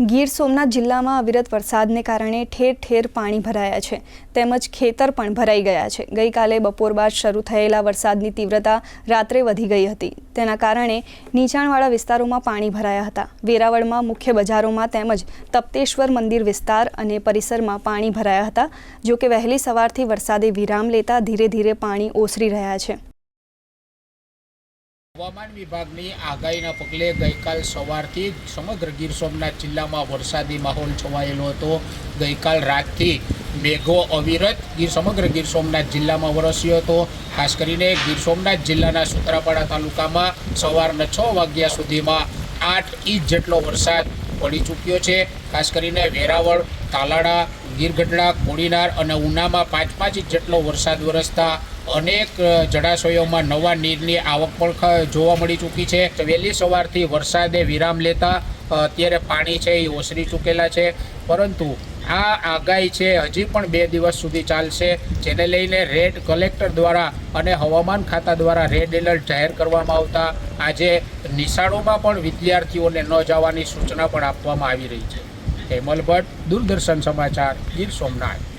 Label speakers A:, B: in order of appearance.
A: ગીર સોમનાથ જિલ્લામાં અવિરત વરસાદને કારણે ઠેર ઠેર પાણી ભરાયા છે. તેમજ ખેતર પણ ભરાઈ ગયા છે. ગઈકાલે બપોર બાદ શરૂ થયેલા વરસાદની તીવ્રતા રાત્રે વધી ગઈ હતી. તેના કારણે નીચાણવાળા વિસ્તારોમાં પાણી ભરાયા હતા. વેરાવળમાં મુખ્ય બજારોમાં તેમજ તપ્તેશ્વર મંદિર વિસ્તાર અને પરિસરમાં પાણી ભરાયા હતા જો કે વહેલી સવારથી વરસાદે વિરામ લેતા ધીરે ધીરે પાણી ઓસરી રહ્યા છે.
B: હવામાન વિભાગની આગાહીના પગલે ગઈકાલ સવારથી સમગ્ર ગીર સોમનાથ જિલ્લામાં વરસાદી માહોલ છવાયેલો હતો. ગઈકાલ રાતથી મેઘો અવિરત ગીર સમગ્ર ગીર સોમનાથ જિલ્લામાં વરસ્યો હતો. ખાસ કરીને ગીર સોમનાથ જિલ્લાના સુત્રાપાડા તાલુકામાં સવારના છ વાગ્યા સુધીમાં આઠ ઇંચ જેટલો વરસાદ પડી ચૂક્યો છે. ખાસ કરીને વેરાવળ તાલાડા ગીરગઢડા, કોડીનાર અને ઉનામાં પાંચ પાંચ ઇંચ જેટલો વરસાદ વરસતા અનેક જળાશયોમાં નવા નીરની આવક પણ જોવા મળી ચૂકી છે. વહેલી સવારથી વરસાદે વિરામ લેતા અત્યારે પાણી છે એ ઓસરી ચૂકેલા છે. પરંતુ આ આગાહી છે હજી પણ બે દિવસ સુધી ચાલશે, જેને લઈને રેડ કલેક્ટર દ્વારા અને હવામાન ખાતા દ્વારા રેડ એલર્ટ જાહેર કરવામાં આવતા આજે નિશાળોમાં પણ વિદ્યાર્થીઓને ન જવાની સૂચના પણ આપવામાં આવી રહી છે. હેમલ ભટ્ટ, દૂરદર્શન સમાચાર ગીર સોમનાથ.